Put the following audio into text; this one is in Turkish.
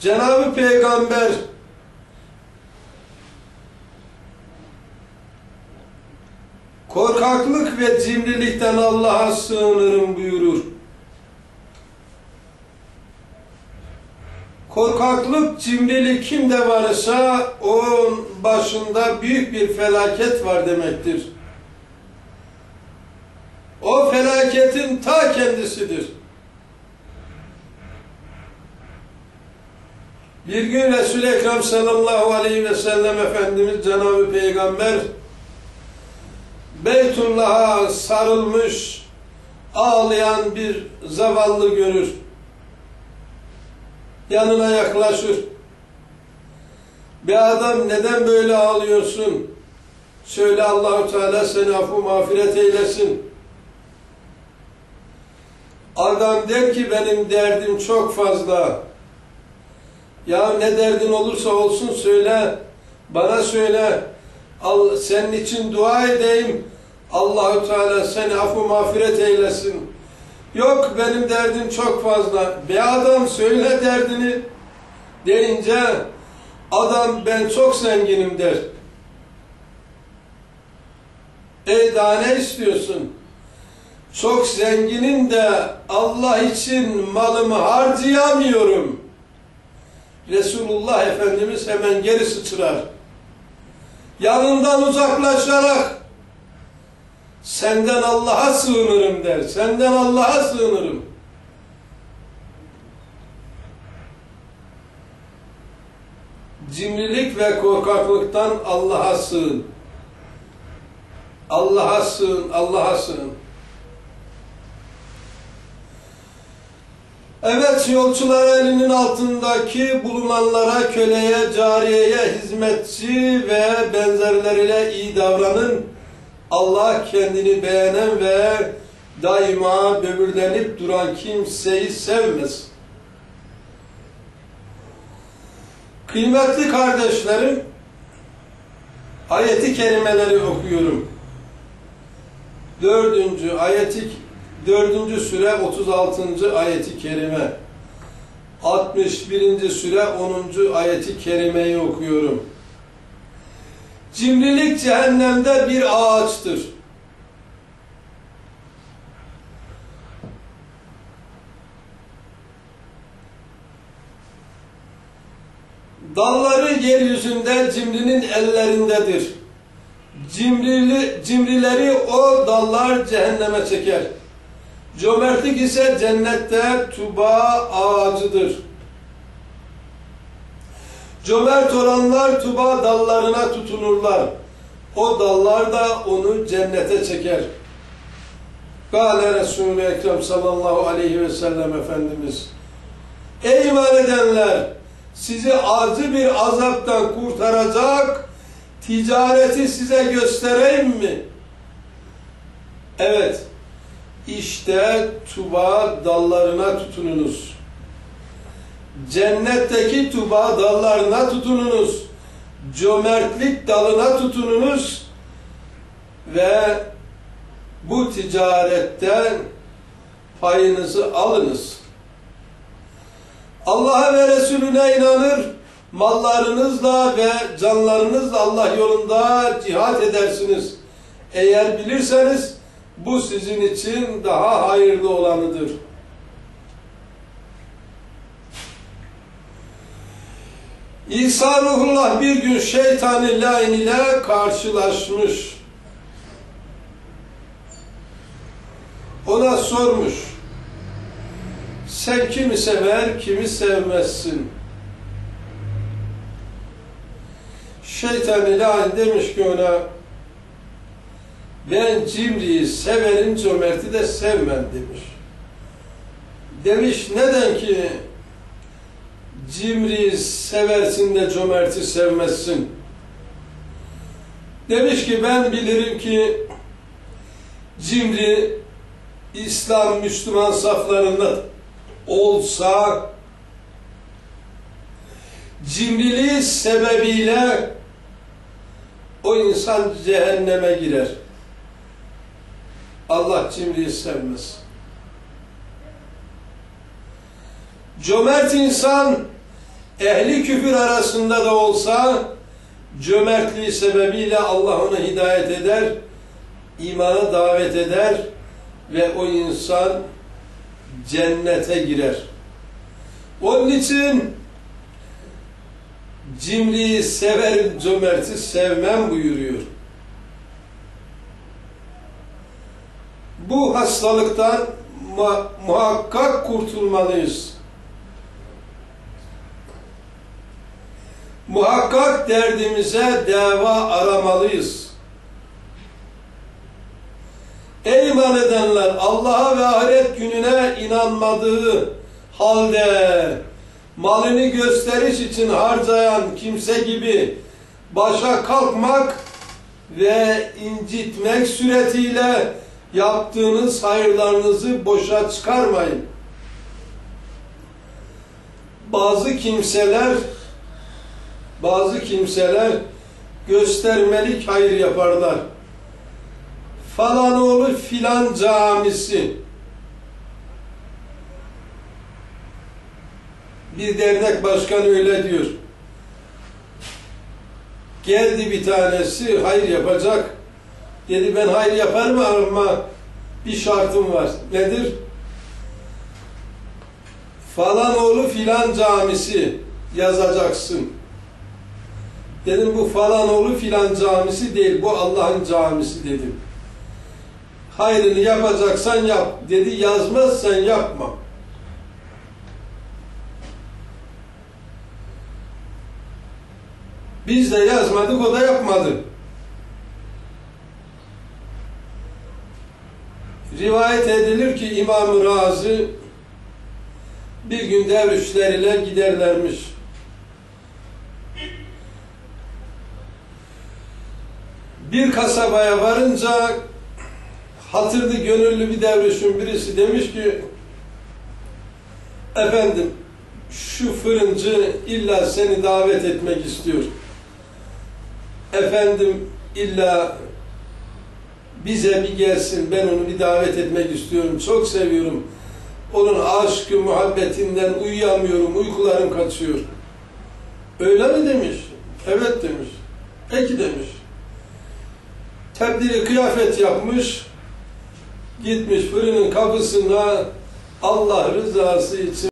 Cenab-ı Peygamber korkaklık ve cimrilikten Allah'a sığınırım buyurur. Korkaklık, cimrilik kimde varsa onun başında büyük bir felaket var demektir. O felaketin ta kendisidir. Bir gün Resul-i Ekrem sallallahu aleyhi ve sellem Efendimiz Cenab-ı Peygamber Beytullah'a sarılmış ağlayan bir zavallı görür. Yanına yaklaşır. Bir adam neden böyle ağlıyorsun? Söyle Allahu Teala seni affı mağfiret eylesin. Adam der ki benim derdim çok fazla. Ya ne derdin olursa olsun söyle. Bana söyle. Al, senin için dua edeyim. Allahu Teala seni affı mağfiret eylesin. Yok benim derdim çok fazla. Bir adam söyle derdini deyince adam ben çok zenginim der. Ey daha ne istiyorsun? Çok zenginim de Allah için malımı harcayamıyorum. Resulullah Efendimiz hemen geri sıçrar. Yanından uzaklaşarak senden Allah'a sığınırım der. Senden Allah'a sığınırım. Cimrilik ve korkaklıktan Allah'a sığın. Allah'a sığın, Allah'a sığın. Evet, yolcular elinin altındaki bulunanlara, köleye, cariyeye, hizmetçi ve benzerleriyle iyi davranın. Allah kendini beğenen ve daima böbürlenip duran kimseyi sevmez. Kıymetli kardeşlerim, ayeti kerimeleri okuyorum. Dördüncü ayeti, dördüncü süre 36. ayeti kerime. 61. süre 10. ayeti kerimeyi okuyorum. Cimrilik cehennemde bir ağaçtır. Dalları yeryüzünde cimrinin ellerindedir. Cimrili, cimrileri o dallar cehenneme çeker. Cömertlik ise cennette tuba ağacıdır. Cömert olanlar tuba dallarına tutunurlar. O dallar da onu cennete çeker. Kale Resulü Ekrem sallallahu aleyhi ve sellem Efendimiz. Ey iman edenler! Sizi acı bir azaptan kurtaracak ticareti size göstereyim mi? Evet. İşte tuba dallarına tutununuz. Cennetteki tuba dallarına tutununuz. Cömertlik dalına tutununuz. Ve bu ticaretten payınızı alınız. Allah'a ve Resulüne inanır, mallarınızla ve canlarınızla Allah yolunda cihat edersiniz. Eğer bilirseniz bu sizin için daha hayırlı olanıdır. İsa Ruhullah bir gün şeytan-ı lain ile karşılaşmış. Ona sormuş. Sen kimi sever, kimi sevmezsin? Şeytan-ı lain demiş ki ona ben cimriyi severim, cömerti de sevmem demiş. Demiş neden ki cimriyi seversin de cömerti sevmezsin? Demiş ki ben bilirim ki cimri İslam Müslüman saflarında olsa cimriliği sebebiyle o insan cehenneme girer. Allah cimriyi sevmez. Cömert insan ehli küfür arasında da olsa cömertliği sebebiyle Allah onu hidayet eder, imana davet eder ve o insan cennete girer. Onun için cimriyi severim, cömerti sevmem buyuruyor. Bu hastalıktan muhakkak kurtulmalıyız. Muhakkak derdimize deva aramalıyız. Ey iman edenler Allah'a ve ahiret gününe inanmadığı halde malını gösteriş için harcayan kimse gibi başa kalkmak ve incitmek suretiyle yaptığınız hayırlarınızı boşa çıkarmayın. Bazı kimseler bazı kimseler göstermelik hayır yaparlar. Falanoğlu filan camisi bir dernek başkanı öyle diyor. Geldi bir tanesi hayır yapacak. Dedi ben hayır yaparım ama bir şartım var. Nedir? Falan oğlu filan camisi yazacaksın. Dedim bu falan oğlu filan camisi değil, bu Allah'ın camisi dedim. Hayrını yapacaksan yap. Dedi yazmazsan yapma. Biz de yazmadık, o da yapmadı. Rivayet edilir ki İmam-ı Razi bir gün dervişleriyle giderlermiş. Bir kasabaya varınca hatırlı gönüllü bir dervişin birisi demiş ki efendim şu fırıncı illa seni davet etmek istiyor. Efendim illa bize bir gelsin ben onu bir davet etmek istiyorum. Çok seviyorum. Onun aşkı, muhabbetinden uyuyamıyorum, uykularım kaçıyor. Öyle mi demiş? Evet demiş. Peki demiş. Tebdili kıyafet yapmış, gitmiş fırının kapısına Allah rızası için